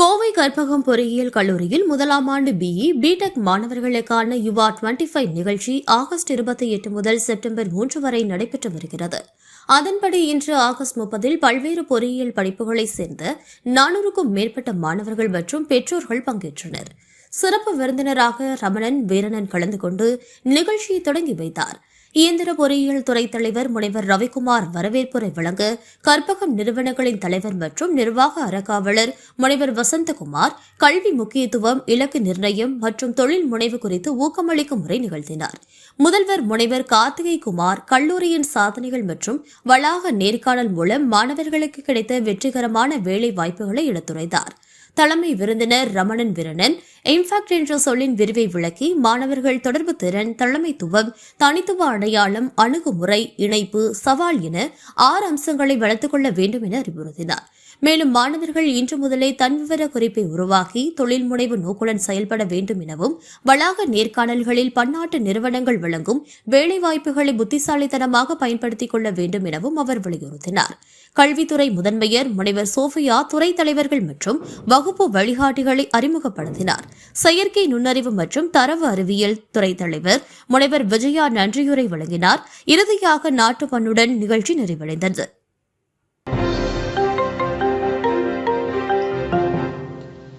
கோவை கற்பகம் பொறியியல் கல்லூரியில் முதலாம் ஆண்டு பிஇ பிடெக் மாணவர்களுக்கான யுவா டுவெண்டி ஃபைவ் நிகழ்ச்சி ஆகஸ்ட் இருபத்தி எட்டு முதல் செப்டம்பர் மூன்று வரை நடைபெற்று வருகிறது. அதன்படி இன்று ஆகஸ்ட் முப்பதில் பல்வேறு பொறியியல் படிப்புகளைச் சேர்ந்த நானூறுக்கும் மேற்பட்ட மாணவர்கள் மற்றும் பெற்றோர்கள் பங்கேற்றனர். சிறப்பு விருந்தினராக ரமணன் வீரனன் கலந்து கொண்டு நிகழ்ச்சியை தொடங்கி வைத்தார். இயந்திர பொறியியல் துறை தலைவர் முனைவர் ரவிக்குமார் வரவேற்புரை வழங்க கற்பகம் நிறுவனங்களின் தலைவர் மற்றும் நிர்வாக அறக்காவலர் முனைவர் வசந்தகுமார் கல்வி முக்கியத்துவம் இலக்கு நிர்ணயம் மற்றும் தொழில் முனைவு குறித்து ஊக்கமளிக்கும் முறை நிகழ்த்தினார். முதல்வர் முனைவர் கார்த்திகை குமார் கல்லூரியின் சாதனைகள் மற்றும் வளாக நேர்காணல் மூலம் மாணவர்களுக்கு கிடைத்த வெற்றிகரமான வேலை வாய்ப்புகளை எடுத்துரைத்தார். தலைமை விருந்தினர் ரமணன் வீரனன் இம்பாக்ட் என்ற சொல்லின் விரிவை விளக்கி மாணவர்கள் தொடர்பு திறன் தலைமைத்துவம் தனித்துவ அடையாளம் அணுகுமுறை இணைப்பு சவால் என ஆறு அம்சங்களை வளர்த்துக் கொள்ள வேண்டும் என அறிவுறுத்தினார். மேலும் மாணவர்கள் இன்று முதலே தன்விவர குறிப்பை உருவாக்கி தொழில் முனைவு நோக்குடன் செயல்பட வேண்டும் எனவும் வளாக நேர்காணல்களில் பன்னாட்டு நிறுவனங்கள் வழங்கும் வேலைவாய்ப்புகளை புத்திசாலித்தனமாக பயன்படுத்திக் கொள்ள வேண்டும் எனவும் அவர் வலியுறுத்தினார். கல்வித்துறை முதன்மையர் முனைவர் சோஃபியா துறை தலைவர்கள் மற்றும் வகுப்பு வழிகாட்டிகளை அறிமுகப்படுத்தினார். செயற்கை நுண்ணறிவு மற்றும் தரவு அறிவியல் துறை தலைவர் முனைவர் விஜயா நன்றியுரை வழங்கினார். இறுதியாக நாட்டுப்பண்ணுடன் நிகழ்ச்சி நிறைவடைந்தது.